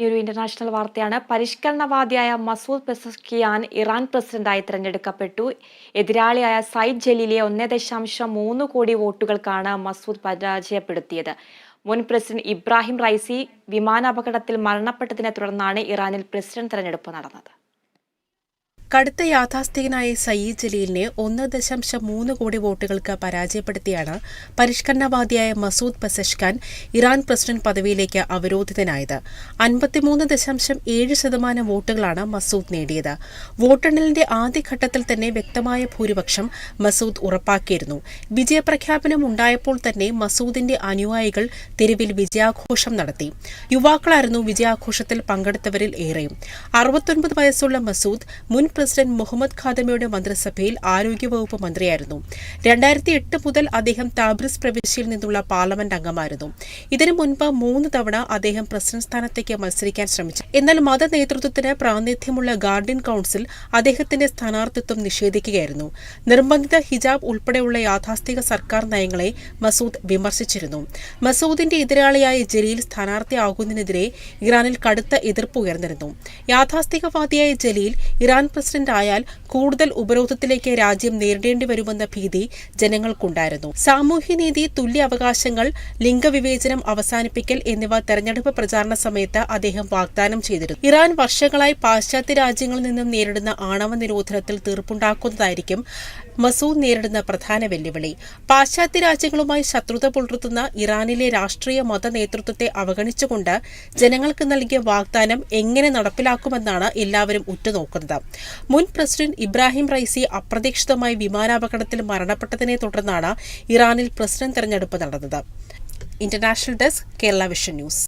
ഈ ഒരു ഇന്റർനാഷണൽ വാർത്തയാണ്. പരിഷ്കരണവാദിയായ മസൂദ് പെസസ്കിയാൻ ഇറാൻ പ്രസിഡന്റായി തിരഞ്ഞെടുക്കപ്പെട്ടു. എതിരാളിയായ സയ്യിദ് ജലീലിയെ ഒന്നേ ദശാംശം മൂന്ന് കോടി വോട്ടുകൾക്കാണ് മസൂദ് പരാജയപ്പെടുത്തിയത്. മുൻ പ്രസിഡന്റ് ഇബ്രാഹിം റൈസി വിമാനാപകടത്തിൽ മരണപ്പെട്ടതിനെ തുടർന്നാണ് ഇറാനിൽ പ്രസിഡന്റ് തെരഞ്ഞെടുപ്പ് നടന്നത്. കടുത്ത യാഥാസ്ഥികനായ സയ്യിദ് ജലീലിനെ ഒന്ന് ദശാംശം മൂന്ന് കോടി വോട്ടുകൾക്ക് പരാജയപ്പെടുത്തിയാണ് പരിഷ്കരണവാദിയായ മസൂദ് പസഷ്ഖാൻ ഇറാൻ പ്രസിഡന്റ് പദവിയിലേക്ക് അവരോധിതനായത്. അൻപത്തിമൂന്ന് ദശാംശം ഏഴ് ശതമാനം വോട്ടുകളാണ് മസൂദ് നേടിയത്. വോട്ടെണ്ണലിന്റെ ആദ്യഘട്ടത്തിൽ തന്നെ വ്യക്തമായ ഭൂരിപക്ഷം മസൂദ് ഉറപ്പാക്കിയിരുന്നു. വിജയപ്രഖ്യാപനം ഉണ്ടായപ്പോൾ തന്നെ മസൂദിന്റെ അനുയായികൾ തെരുവിൽ വിജയാഘോഷം നടത്തി. യുവാക്കളായിരുന്നു വിജയാഘോഷത്തിൽ പങ്കെടുത്തവരിൽ ഏറെയും. അറുപത്തൊൻപത് വയസ്സുള്ള മസൂദ് മുൻ പ്രസിഡന്റ് മുഹമ്മദ് ഖാദമയുടെ മന്ത്രിസഭയിൽ ആരോഗ്യവകുപ്പ് മന്ത്രിയായിരുന്നു. രണ്ടായിരത്തി എട്ട് മുതൽ അദ്ദേഹം താബ്രിസ് പ്രവിശ്യയിൽ നിന്നുള്ള പാർലമെന്റ് അംഗമായിരുന്നു. ഇതിനു മുൻപ് മൂന്ന് തവണ അദ്ദേഹം പ്രസിഡന്റ് സ്ഥാനത്തേക്ക് മത്സരിക്കാൻ ശ്രമിച്ചു. എന്നാൽ മത നേതൃത്വത്തിന് പ്രാതിനിധ്യമുള്ള ഗാർഡിയൻ കൌൺസിൽ അദ്ദേഹത്തിന്റെ സ്ഥാനാർത്ഥിത്വം നിഷേധിക്കുകയായിരുന്നു. നിർബന്ധിത ഹിജാബ് ഉൾപ്പെടെയുള്ള യാഥാസ്ഥിക സർക്കാർ നയങ്ങളെ മസൂദ് വിമർശിച്ചിരുന്നു. മസൂദിന്റെ എതിരാളിയായ ജലീൽ സ്ഥാനാർത്ഥിയാകുന്നതിനെതിരെ ഇറാനിൽ കടുത്ത എതിർപ്പ് ഉയർന്നിരുന്നു. യാഥാസ്ഥികവാദിയായ ജലീൽ ഇറാൻ പ്രസിഡന്റ് ആയാൽ കൂടുതൽ ഉപരോധത്തിലേക്ക് രാജ്യം നേരിടേണ്ടി വരുമെന്ന ഭീതി ജനങ്ങൾക്കുണ്ടായിരുന്നു. സാമൂഹ്യനീതി തുല്യ അവകാശങ്ങൾ ലിംഗവിവേചനം അവസാനിപ്പിക്കൽ എന്നിവ തെരഞ്ഞെടുപ്പ് പ്രചാരണ സമയത്ത് അദ്ദേഹം വാഗ്ദാനം ചെയ്തിരുന്നു. ഇറാൻ വർഷങ്ങളായി പാശ്ചാത്യ രാജ്യങ്ങളിൽ നിന്നും നേരിടുന്ന ആണവ നിരോധനത്തിൽ തീർപ്പുണ്ടാക്കുന്നതായിരിക്കും മസൂദ് നേരിടുന്ന പ്രധാന വെല്ലുവിളി. പാശ്ചാത്യ രാജ്യങ്ങളുമായി ശത്രുത പുലർത്തുന്ന ഇറാനിലെ രാഷ്ട്രീയ മത നേതൃത്വത്തെ അവഗണിച്ചുകൊണ്ട് ജനങ്ങൾക്ക് നൽകിയ വാഗ്ദാനം എങ്ങനെ നടപ്പിലാക്കുമെന്നാണ് എല്ലാവരും ഉറ്റുനോക്കുന്നത്. മുൻ പ്രസിഡന്റ് ഇബ്രാഹിം റൈസി അപ്രതീക്ഷിതമായി വിമാനാപകടത്തിൽ മരണപ്പെട്ടതിനെ തുടർന്നാണ് ഇറാനിൽ പ്രസിഡന്റ് തെരഞ്ഞെടുപ്പ് നടന്നത്. International desk Kerala vision news.